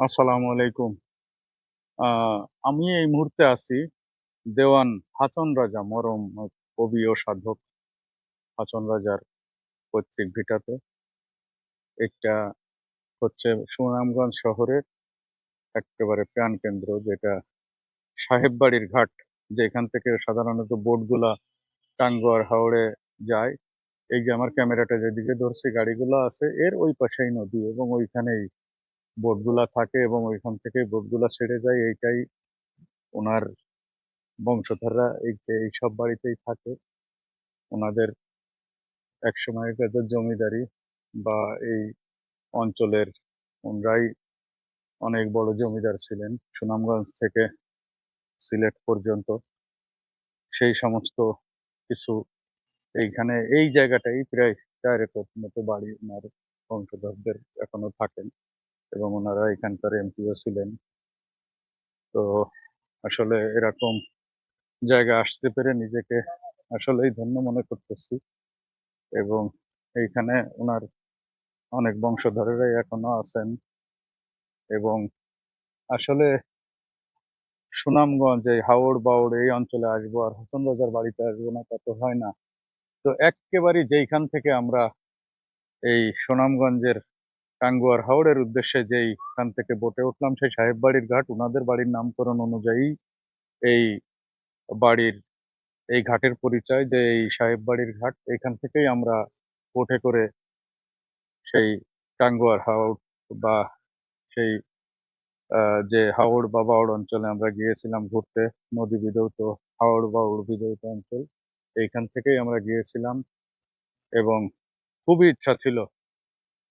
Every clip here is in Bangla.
আসসালামু আলাইকুম। আমি এই মুহূর্তে আছি দেওয়ান হাচন রাজা, মরম কবি ও সাধক। হাচন রাজার পৈতৃক ভিটাতে। এটা হচ্ছে সুনামগঞ্জ শহরের একেবারে প্রাণকেন্দ্র যেটা সাহেব বাড়ির ঘাট, যেখান থেকে সাধারণত বোটগুলা টাঙ্গুয়ার হাওড়ে যায়। এই যে আমার ক্যামেরাটা যেদিকে ধরছে, গাড়িগুলো আছে, এর ওই পাশেই নদী এবং ওইখানেই বোটগুলা থাকে এবং ওইখান থেকে বোটগুলা ছেড়ে যায়, এইটাই ওনার বংশধররা, এই যে এইসব বাড়িতেই থাকে। ওনাদের এক সময় যাদের জমিদারি বা এই অঞ্চলের, ওনারাই অনেক বড় জমিদার ছিলেন, সুনামগঞ্জ থেকে সিলেট পর্যন্ত। সেই সমস্ত কিছু এইখানে, এই জায়গাটাই প্রায় চার একর মতো বাড়ি ওনার বংশধরদের এখনও থাকেন। এবং ওনারা এখানকার এমপিও ছিলেন। তো আসলে এরকম জায়গা আসতে পেরে নিজেকে আসলেই ধন্য মনে করতেছি এবং এইখানে ওনার অনেক বংশধরেরাই এখনও আছেন এবং আসলে সুনামগঞ্জ, এই হাওড় বাওড় এই অঞ্চলে আসব আর হাসন রাজার বাড়িতে আসব না, তা তো হয় না। তো একেবারে যেইখান থেকে আমরা এই সুনামগঞ্জের টাঙ্গুয়ার হাওড়ের উদ্দেশ্যে যেই যেইখান থেকে বোটে উঠলাম, সেই সাহেব বাড়ির ঘাট ওনাদের বাড়ির নামকরণ অনুযায়ী এই বাড়ির, এই ঘাটের পরিচয় যে এই সাহেব বাড়ির ঘাট, এখান থেকেই আমরা বোটে করে সেই টাঙ্গুয়ার হাওড় বা সেই যে হাওড় বা বাউড় অঞ্চলে আমরা গিয়েছিলাম ঘুরতে, নদী বিধৌত, হাওড় বাউড় বিধৌত অঞ্চল, এইখান থেকেই আমরা গিয়েছিলাম এবং খুবই ইচ্ছা ছিল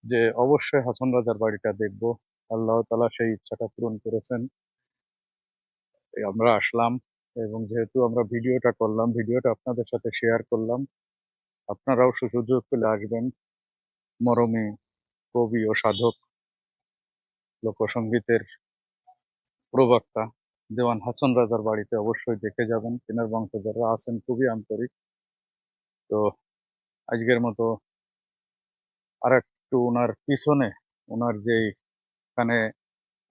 যে অবশ্যই হাসন রাজার বাড়িটা দেখব। আল্লাহ তালা সেই ইচ্ছাটা পূরণ করেছেন। আমরা আসলাম এবং যেহেতু আমরা ভিডিওটা করলাম, ভিডিওটা আপনাদের সাথে শেয়ার করলাম, আপনারাও সুযোগ পেলে আসবেন। মরমী কবি ও সাধক লোকসঙ্গীতের প্রবক্তা দেওয়ান হাসন রাজার বাড়িতে অবশ্যই দেখে যাবেন। তিনার বংশধররা আছেন খুবই আন্তরিক। তো আজকের মতো আর একটু ওনার পিছনে ওনার যেই এখানে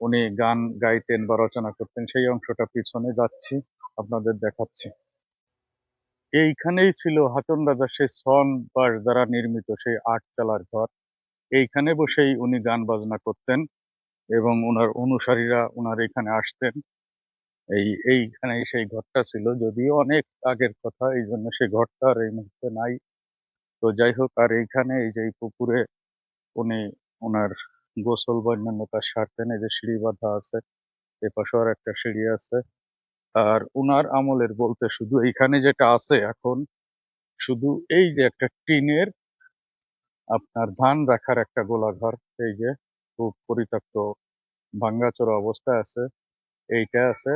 উনি গান গাইতেন বা রচনা করতেন, সেই অংশটা পিছনে যাচ্ছি, আপনাদের দেখাচ্ছি। এইখানেই ছিল হাতন রাজার সেই সন বাস দ্বারা নির্মিত সেই আট চালার ঘর। এইখানে বসেই উনি গান বাজনা করতেন এবং ওনার অনুসারীরা ওনার এখানে আসতেন। এই এইখানে সেই ঘরটা ছিল, যদিও অনেক আগের কথা এই জন্য সেই ঘরটা আর এই মুহূর্তে নাই। তো যাই হোক, আর এইখানে এই যে পুকুরে উনি ওনার গোসল বা অন্যান্য কাজ সারতেন এই যে সিঁড়ি বাঁধা আছে, এ পাশেও আর একটা সিঁড়ি আছে। আর উনার আমলের বলতে শুধু এইখানে যেটা আছে এখন, শুধু এই যে একটা টিনের আপনার ধান রাখার একটা গোলাঘর, এই যে খুব পরিত্যক্ত ভাঙ্গাচোরা অবস্থায় আছে, এইটা আছে।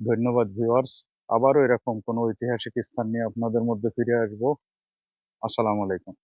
ধন্যবাদ ভিউয়ার্স আবারও এরকম কোনো ঐতিহাসিক স্থান নিয়ে আপনাদের মধ্যে ফিরে আসব। আসসালামু আলাইকুম।